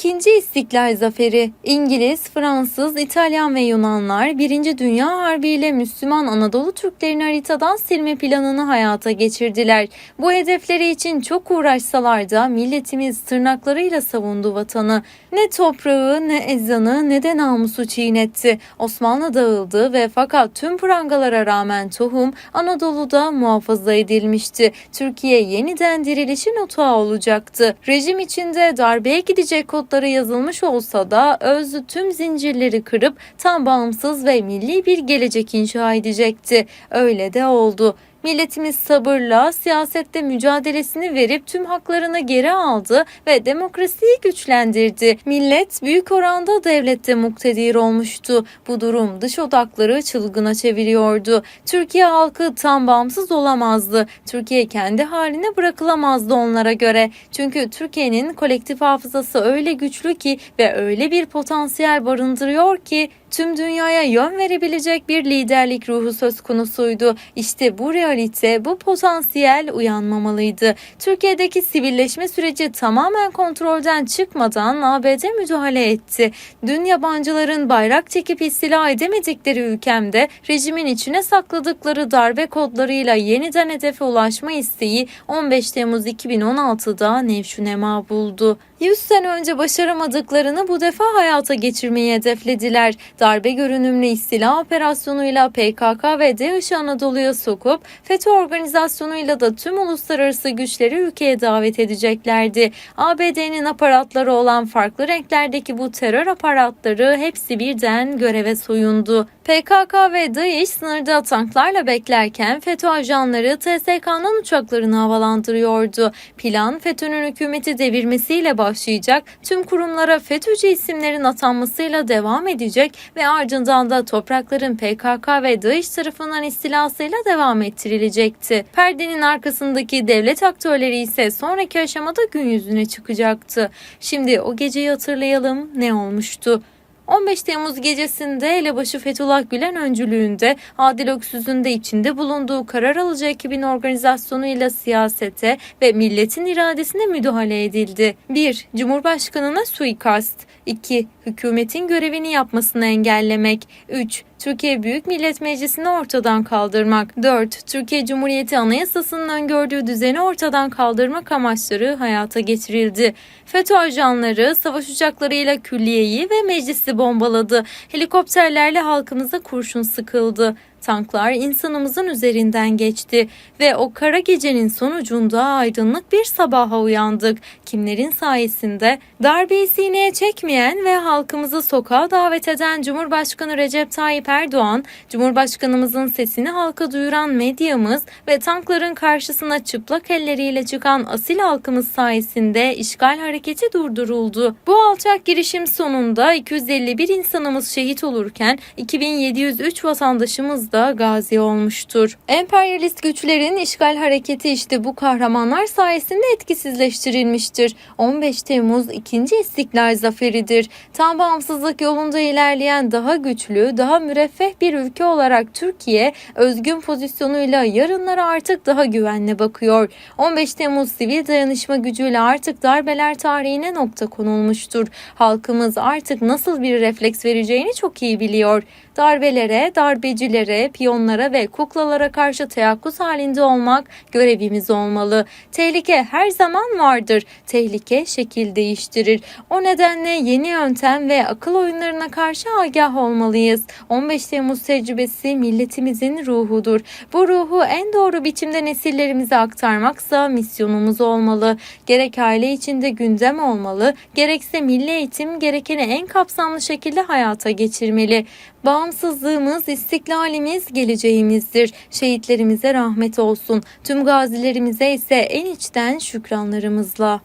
İkinci İstiklal Zaferi İngiliz, Fransız, İtalyan ve Yunanlar Birinci Dünya Harbi ile Müslüman Anadolu Türklerini haritadan silme planını hayata geçirdiler. Bu hedefleri için çok uğraşsalar da milletimiz tırnaklarıyla savundu vatanı. Ne toprağı, ne ezanı, ne de namusu çiğnetti. Osmanlı dağıldı ve fakat tüm prangalara rağmen tohum Anadolu'da muhafaza edilmişti. Türkiye yeniden dirilişin otağı olacaktı. Rejim içinde darbeye gidecek kodları yazılmış olsa da özlü tüm zincirleri kırıp tam bağımsız ve milli bir gelecek inşa edecekti. Öyle de oldu. Milletimiz sabırla siyasette mücadelesini verip tüm haklarını geri aldı ve demokrasiyi güçlendirdi. Millet büyük oranda devlette muktedir olmuştu. Bu durum dış odakları çılgına çeviriyordu. Türkiye halkı tam bağımsız olamazdı. Türkiye kendi haline bırakılamazdı onlara göre. Çünkü Türkiye'nin kolektif hafızası öyle güçlü ki ve öyle bir potansiyel barındırıyor ki tüm dünyaya yön verebilecek bir liderlik ruhu söz konusuydu. İşte bu realite, bu potansiyel uyanmamalıydı. Türkiye'deki sivilleşme süreci tamamen kontrolden çıkmadan ABD müdahale etti. Dün yabancıların bayrak çekip istila edemedikleri ülkemde rejimin içine sakladıkları darbe kodlarıyla yeniden hedefe ulaşma isteği 15 Temmuz 2016'da nevşünema buldu. 100 sene önce başaramadıklarını bu defa hayata geçirmeyi hedeflediler. Darbe görünümlü istila operasyonuyla PKK ve DAEŞ'i Anadolu'ya sokup FETÖ organizasyonuyla da tüm uluslararası güçleri ülkeye davet edeceklerdi. ABD'nin aparatları olan farklı renklerdeki bu terör aparatları hepsi birden göreve soyundu. PKK ve DAEŞ sınırda tanklarla beklerken FETÖ ajanları TSK'nın uçaklarını havalandırıyordu. Plan FETÖ'nün hükümeti devirmesiyle başlayacak, tüm kurumlara FETÖ'cü isimlerin atanmasıyla devam edecek ve ardından da toprakların PKK ve DAEŞ tarafından istilasıyla devam ettirilecekti. Perdenin arkasındaki devlet aktörleri ise sonraki aşamada gün yüzüne çıkacaktı. Şimdi o geceyi hatırlayalım ne olmuştu? 15 Temmuz gecesinde elebaşı Fethullah Gülen öncülüğünde Adil Öksüz'ün de içinde bulunduğu karar alıcı ekibin organizasyonuyla siyasete ve milletin iradesine müdahale edildi. 1. Cumhurbaşkanına suikast 2. Hükümetin görevini yapmasını engellemek 3. Türkiye Büyük Millet Meclisi'ni ortadan kaldırmak 4. Türkiye Cumhuriyeti Anayasası'nın öngördüğü düzeni ortadan kaldırmak amaçları hayata geçirildi. FETÖ ajanları savaş uçaklarıyla külliyeyi ve meclisi bombaladı. Helikopterlerle halkımıza kurşun sıkıldı. Tanklar insanımızın üzerinden geçti ve o kara gecenin sonucunda aydınlık bir sabaha uyandık. Kimlerin sayesinde darbeyi sineye çekmeyen ve halkımızı sokağa davet eden Cumhurbaşkanı Recep Tayyip Erdoğan, Cumhurbaşkanımızın sesini halka duyuran medyamız ve tankların karşısına çıplak elleriyle çıkan asil halkımız sayesinde işgal hareketi durduruldu. Bu alçak girişim sonunda 251 insanımız şehit olurken 2703 vatandaşımız da gazi olmuştur. Emperyalist güçlerin işgal hareketi işte bu kahramanlar sayesinde etkisizleştirilmiştir. 15 Temmuz 2. İstiklal Zaferidir. Tam bağımsızlık yolunda ilerleyen daha güçlü, daha müreffeh bir ülke olarak Türkiye özgün pozisyonuyla yarınlara artık daha güvenle bakıyor. 15 Temmuz sivil dayanışma gücüyle artık darbeler tarihine nokta konulmuştur. Halkımız artık nasıl bir refleks vereceğini çok iyi biliyor. Darbelere, darbecilere, piyonlara ve kuklalara karşı teyakkuz halinde olmak görevimiz olmalı. Tehlike her zaman vardır. Tehlike şekil değiştirir. O nedenle yeni yöntem ve akıl oyunlarına karşı agah olmalıyız. 15 Temmuz tecrübesi milletimizin ruhudur. Bu ruhu en doğru biçimde nesillerimize aktarmaksa misyonumuz olmalı. Gerek aile içinde gündem olmalı, gerekse milli eğitim gerekeni en kapsamlı şekilde hayata geçirmeli. Bağımsızlığımız, istiklalimiz geleceğimizdir. Şehitlerimize rahmet olsun. Tüm gazilerimize ise en içten şükranlarımızla.